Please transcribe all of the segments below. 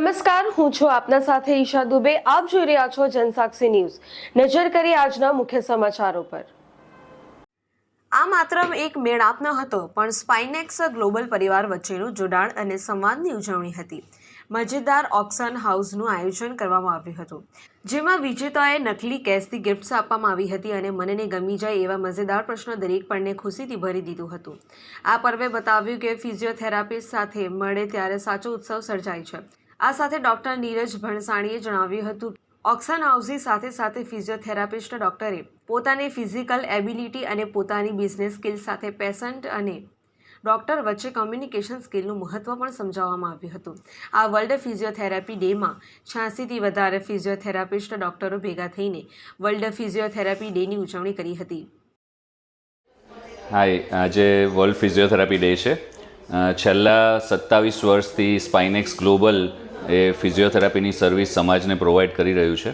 નમસ્કાર, હું છું આપના સાથે ઈશા દુબે. આપ જોઈ રહ્યા છો જનસાક્ષી ન્યૂઝ. નજર કરી આજના મુખ્ય સમાચારો પર. આ માત્ર એક મેળાપ ન હતો, પણ સ્પાઇનેક્સ ગ્લોબલ પરિવાર વચ્ચેનું જોડાણ અને સંવાદની ઉજવણી હતી. મજેદાર ઓક્શન હાઉસનું આયોજન કરવામાં આવ્યું હતું, જેમાં વિજેતાએ નકલી કેસથી ગિફ્ટ્સ આપવામાં આવી હતી અને મનને ગમી જાય એવા મજેદાર પ્રશ્નો દરેક પણને ખુશીથી ભરી દીધું હતું. આ પર્વે બતાવ્યું કે ફિઝિયોથેરાપિસ્ટ સાથે મળે ત્યારે સાચો ઉત્સવ સર્જાય છે. આ સાથે ડૉક્ટર નીરજ ભણસાણીએ જણાવ્યું હતું. ઓક્સન હાઉસની સાથે સાથે ફિઝિયોથેરાપિસ્ટ ડૉક્ટરે પોતાની ફિઝિકલ એબિલિટી અને પોતાની બિઝનેસ સ્કિલ સાથે પેશન્ટ અને ડોક્ટર વચ્ચે કોમ્યુનિકેશન સ્કિલનું મહત્ત્વ પણ સમજાવવામાં આવ્યું હતું. આ વર્લ્ડ ફિઝિયોથેરાપી ડેમાં છ્યાસીથી વધારે ફિઝિયોથેરાપિસ્ટ ડૉક્ટરો ભેગા થઈને વર્લ્ડ ફિઝિયોથેરાપી ડેની ઉજવણી કરી હતી. હાય, આજે વર્લ્ડ ફિઝિયોથેરાપી ડે છે. છેલ્લા સત્તાવીસ વર્ષથી સ્પાઇનેક્સ ગ્લોબલ એ ફિઝિયોથેરાપીની સર્વિસ સમાજને પ્રોવાઈડ કરી રહ્યું છે.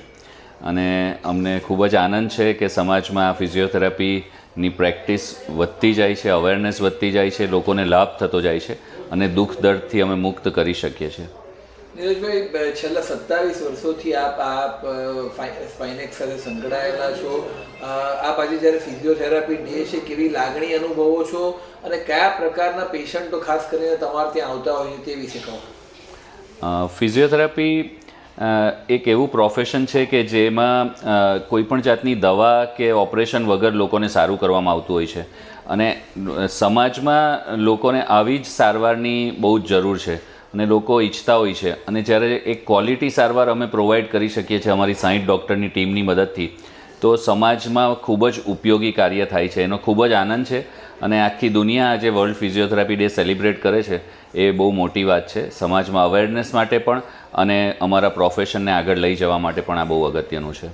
અને અમને ખૂબ જ આનંદ છે કે સમાજમાં ફિઝિયોથેરાપીની પ્રેક્ટિસ વધતી જાય છે, અવેરનેસ વધતી જાય છે, લોકોને લાભ થતો જાય છે અને દુઃખ દર્દથી અમે મુક્ત કરી શકીએ છીએ. નીરજભાઈ છેલ્લા સત્તાવીસ વર્ષોથી આપ આપ સ્પાઇનેક્સ સાથે સંકળાયેલા છો. આપ આજે જ્યારે ફિઝિયોથેરાપી ડે છે, કેવી લાગણી અનુભવો છો? અને કયા પ્રકારના પેશન્ટો ખાસ કરીને તમારે ત્યાં આવતા હોય છે તે વિશે કહો. ફિઝિયોથેરાપી એક એવું પ્રોફેશન છે કે જેમાં કોઈપણ જાતની દવા કે ઓપરેશન વગર લોકોને સારું કરવામાં આવતું હોય છે. અને સમાજમાં લોકોને આવી જ સારવારની બહુ જ જરૂર છે અને લોકો ઈચ્છતા હોય છે. અને જ્યારે એક ક્વોલિટી સારવાર અમે પ્રોવાઈડ કરી શકીએ છીએ અમારી સાઈઠ ડૉક્ટરની ટીમની મદદથી, તો સમાજમાં ખૂબ જ ઉપયોગી કાર્ય થાય છે. એનો ખૂબ જ આનંદ છે. અને આખી દુનિયા આજે વર્લ્ડ ફિઝિયોથેરાપી ડે સેલિબ્રેટ કરે છે. એ બહુ મોટી વાત છે. સમાજમાં અવેરનેસ માટે પણ અને અમારા પ્રોફેશનને આગળ લઈ જવા માટે પણ આ બહુ અગત્યનું છે.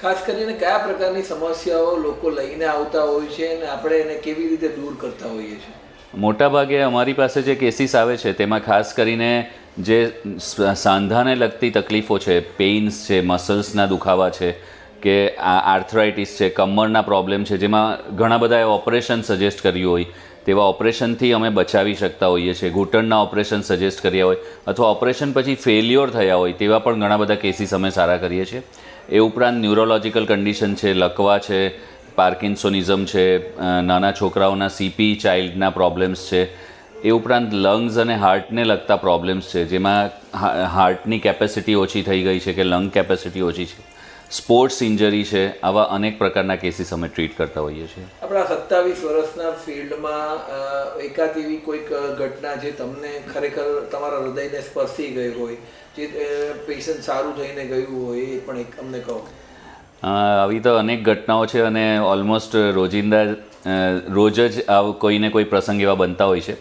ખાસ કરીને કયા પ્રકારની સમસ્યાઓ લોકો લઈને આવતા હોય છે અને આપણે એને કેવી રીતે દૂર કરતા હોઈએ છીએ? મોટાભાગે અમારી પાસે જે કેસીસ આવે છે તેમાં ખાસ કરીને જે સાંધાને લગતી તકલીફો છે પેઇન્સ છે મસલ્સના દુખાવા છે કે આ આર્થરાઇટિસ છે કમરના પ્રોબ્લેમ છે જેમાં ઘણા બધાએ ઓપરેશન સજેસ્ટ કર્યું હોય તેવા ઓપરેશનથી અમે બચાવી શકતા હોઈએ છીએ. ઘૂંટણના ઓપરેશન સજેસ્ટ કર્યા હોય અથવા ઓપરેશન પછી ફેલ્યોર થયા હોય તેવા પણ ઘણા બધા કેસીસ અમે સારા કરીએ છીએ. એ ઉપરાંત ન્યુરોલોજિકલ કન્ડિશન છે, લકવા છે પાર્કિન્સોનિઝમ છે નાના છોકરાઓના સીપી ચાઇલ્ડના પ્રોબ્લેમ્સ છે. એ ઉપરાંત લંગ્સ અને હાર્ટને લગતા પ્રોબ્લેમ્સ છે, જેમાં હાર્ટની કેપેસિટી ઓછી થઈ ગઈ છે કે લંગ કેપેસિટી ઓછી છે. સ્પોર્ટ્સ ઇન્જરી છે આવા અનેક પ્રકારના કેસીસ અમે ટ્રીટ કરતા હોઈએ છીએ. આપણા સત્તાવીસ વર્ષના ફિલ્ડમાં એકાદ એવી કોઈક ઘટના જે તમને ખરેખર તમારા હૃદયને સ્પર્શી ગઈ હોય જે પેશન્ટ સારું થઈને ગયું હોય એ પણ એક અમને કહો. આવી તો અનેક ઘટનાઓ છે અને ઓલમોસ્ટ રોજિંદા રોજ જ આવ કોઈને કોઈ પ્રસંગ એવા બનતા હોય છે.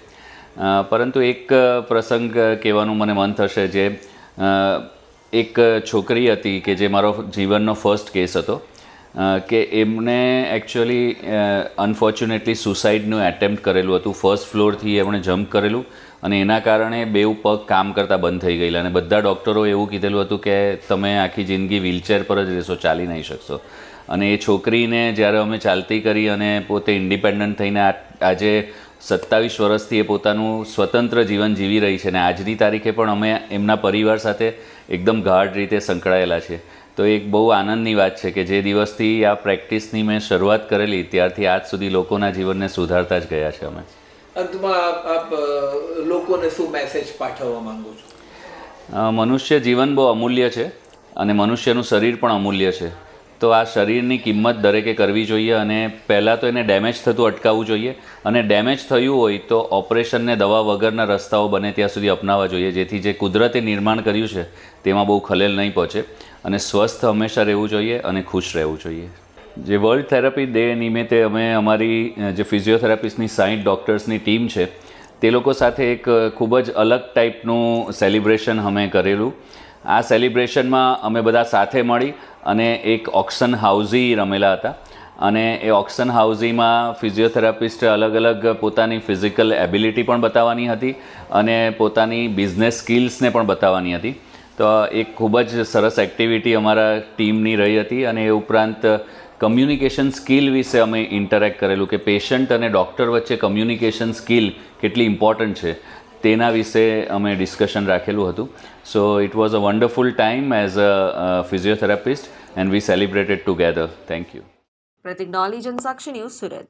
પરંતુ એક પ્રસંગ કહેવાનું મને મન થશે જે એક છોકરી હતી કે જે મારો જીવનનો ફર્સ્ટ કેસ હતો કે એમને એકચ્યુઅલી અનફોર્ચ્યુનેટલી સુસાઇડનું એટેમ્પ્ટ કરેલું હતું. ફર્સ્ટ ફ્લોરથી એમણે જમ્પ કરેલું અને એના કારણે બેઉ પગ કામ કરતાં બંધ થઈ ગયેલા. અને બધા ડૉક્ટરો એવું કીધેલું હતું કે તમે આખી જિંદગી વ્હીલચેર પર જ રહેશો, ચાલી નહીં શકશો. અને એ છોકરીને જ્યારે અમે ચાલતી કરી અને પોતે ઇન્ડિપેન્ડન્ટ થઈને આજે સત્તાવીસ વર્ષથી એ પોતાનું સ્વતંત્ર જીવન જીવી રહી છે અને આજની તારીખે પણ અમે એમના પરિવાર સાથે એકદમ ગાઢ રીતે સંકળાયેલા છે તો એક બહુ આનંદની વાત છે કે જે દિવસથી આ પ્રેક્ટિસની મેં શરૂઆત કરેલી ત્યારથી આજ સુધી લોકોના જીવનને સુધારતા જ ગયા છે અમે. અંતમાં આપ લોકોને શું મેસેજ પાઠવવા માંગો છો? મનુષ્ય જીવન બહુ અમૂલ્ય છે અને મનુષ્યનું શરીર પણ અમૂલ્ય છે. તો આ શરીરની કિંમત દરેકે કરવી જોઈએ અને પહેલાં તો એને ડેમેજ થતું અટકાવવું જોઈએ. અને ડેમેજ થયું હોય તો ઓપરેશનને દવા વગરના રસ્તાઓ બને ત્યાં સુધી અપનાવવા જોઈએ. જેથી જે કુદરતે નિર્માણ કર્યું છે, તેમાં બહુ ખલેલ નહીં પહોંચે. અને સ્વસ્થ હંમેશા રહેવું જોઈએ અને ખુશ રહેવું જોઈએ. જે વર્લ્ડ થેરાપી ડે નિમિત્તે અમે અમારી જે ફિઝિયોથેરાપિસ્ટની સાઈઠ ડૉક્ટર્સની ટીમ છે તે લોકો સાથે એક ખૂબ જ અલગ ટાઈપનું સેલિબ્રેશન અમે કરેલું. આ સેલિબ્રેશનમાં અમે બધા સાથે મળી અને એક ઓક્શન હાઉઝી રમેલા હતા. અને એ ઓક્શન હાઉઝીમાં ફિઝિયોથેરાપિસ્ટે અલગ અલગ પોતાની ફિઝિકલ એબિલિટી પણ બતાવવાની હતી અને પોતાની બિઝનેસ સ્કિલ્સને પણ બતાવવાની હતી. તો એક ખૂબ જ સરસ એક્ટિવિટી અમારા ટીમની રહી હતી અને એ ઉપરાંત કમ્યુનિકેશન સ્કિલ વિશે અમે ઇન્ટરેક્ટ કરેલું કે પેશન્ટ અને ડૉક્ટર વચ્ચે કમ્યુનિકેશન સ્કિલ કેટલી ઇમ્પોર્ટન્ટ છે, તેના વિશે અમે ડિસ્કશન રાખેલું હતું. So it was a wonderful time as a physiotherapist and we celebrated together thank you Pratik Dolly Jansakshi news Surat